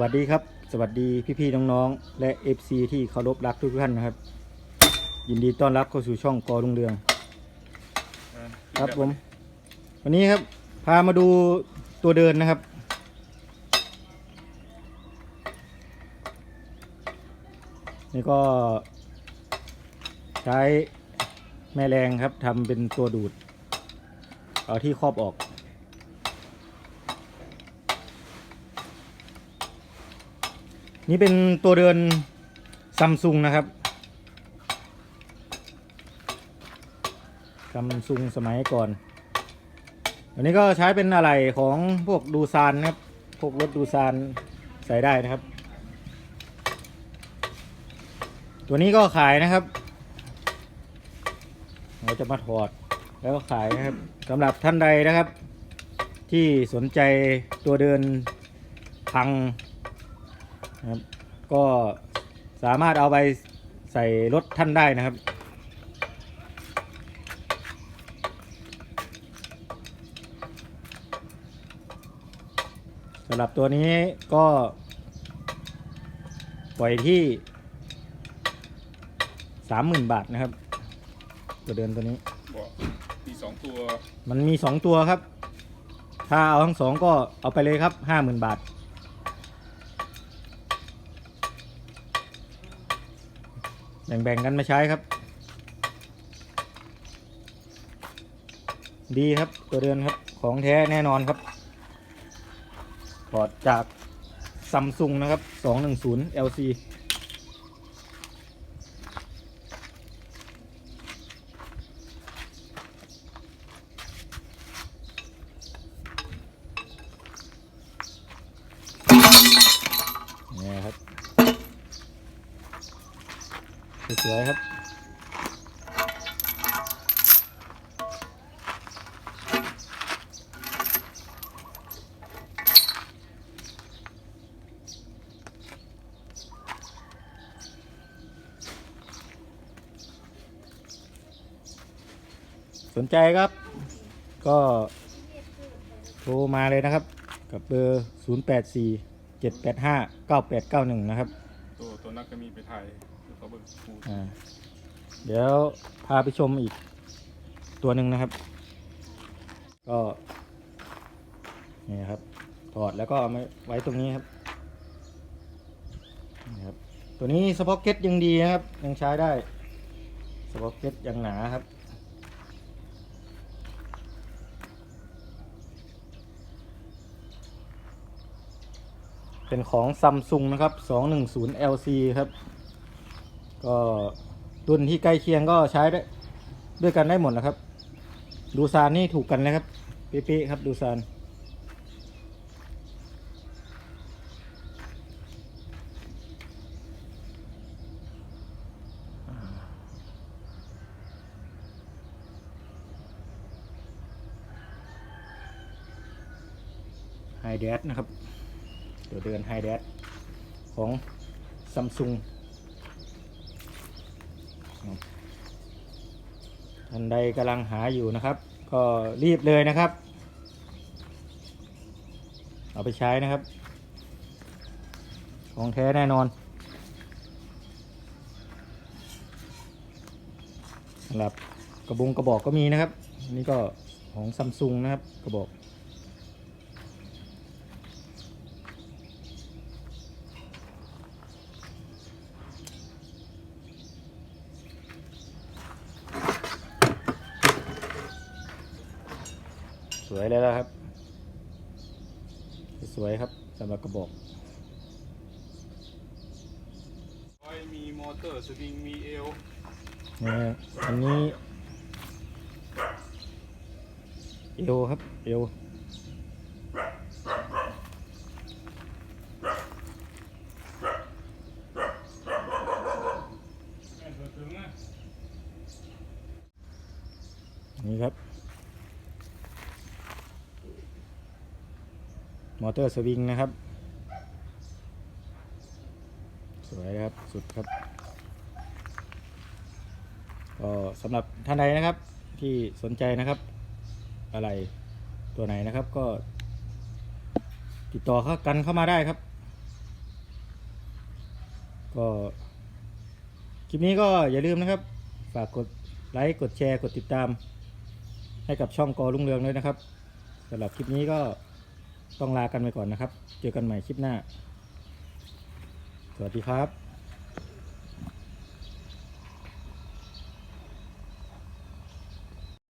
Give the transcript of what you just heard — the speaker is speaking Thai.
วัสดีครับ สวัสดีพี่ๆน้องๆและ FC ที่เคารพรักทุกท่านนะครับ ยินดีต้อนรับเข้าสู่ช่องกอลุงเรือง ครับผม วันนี้ครับ พามาดูตัวเดินนะครับ นี่ก็ ใช้แม่แรงครับทำเป็นตัวดูด เอาที่ครอบออก นี่เป็นตัวเดินซัมซุงนะครับซัมซุงสมัยก่อน อันนี้ก็ใช้เป็นอะไรของพวกดูซานนะครับ พวกรถดูซานใส่ได้นะครับ ตัวนี้ก็ขายนะครับ เราจะมาถอดแล้วก็ขายนะครับสำหรับท่านใดนะครับ ที่สนใจตัวเดินพัง นะครับ ก็สามารถเอาไปใส่รถท่านได้นะครับ สำหรับตัวนี้ก็ ปล่อยที่สามหมื่นบาทนะครับ ตัวเดินตัวนี้ บอกมีสองตัว มันมีสองตัวครับ ถ้าเอาทั้งสองก็เอาไปเลยครับห้าหมื่นบาท แบ่งๆกันมาใช้ครับ ดีครับตัวเดินครับของแท้แน่นอนครับถอดจากซัมซุงนะครับ 210 LC นี่ครับ สวยครับ สนใจครับ ก็โทรมาเลยนะครับ กับเบอร์ 084 785 9891 นะครับ ตัวตัวนักก็มีไปถ่าย เดี๋ยวเขาเบิกกูอ่าเดี๋ยวพาไปชมอีกตัวหนึ่งนะครับ ก็นี่ครับถอดแล้วก็เอามาไว้ตรงนี้ครับนี่ครับ ตัวนี้สป็อกเก็ตยังดีนะครับ ยังใช้ได้สป็อกเก็ตยังหนาครับเป็นของซัมซุงนะครับ 210 LC ครับ ก็รุ่นที่ใกล้เคียงก็ใช้ได้ด้วยกันได้หมดนะครับ ดูซานนี่ถูกกันนะครับเป๊ะๆครับดูซานไฮเดสนะครับตัวเดินไฮเดสของซัมซุง ท่านใดกำลังหาอยู่นะครับ ก็รีบเลยนะครับ เอาไปใช้นะครับ ของแท้แน่นอนสำหรับกระบุงกระบอกก็มีนะครับ นี่ก็ของซัมซุงนะครับกระบอก วยเลยแล้วครับ สวยครับสำหรับกระบอกไว้มีมอเตอร์สวิงมีเอลนี่อันนี้เอวครับเอวนี่ครับ มอเตอร์สวิงนะครับ สวยครับสุดครับก็สำหรับท่านใดนะครับที่สนใจนะครับ อะไรตัวไหนนะครับก็ ติดต่อเข้ากันเข้ามาได้ครับ ก็คลิปนี้ก็อย่าลืมนะครับ ฝากกดไลค์กดแชร์กดติดตาม ให้กับช่องกอลุ่งเรืองด้วยนะครับสำหรับคลิปนี้ก็ ต้องลากันไปก่อนนะครับ เจอกันใหม่คลิปหน้า สวัสดีครับ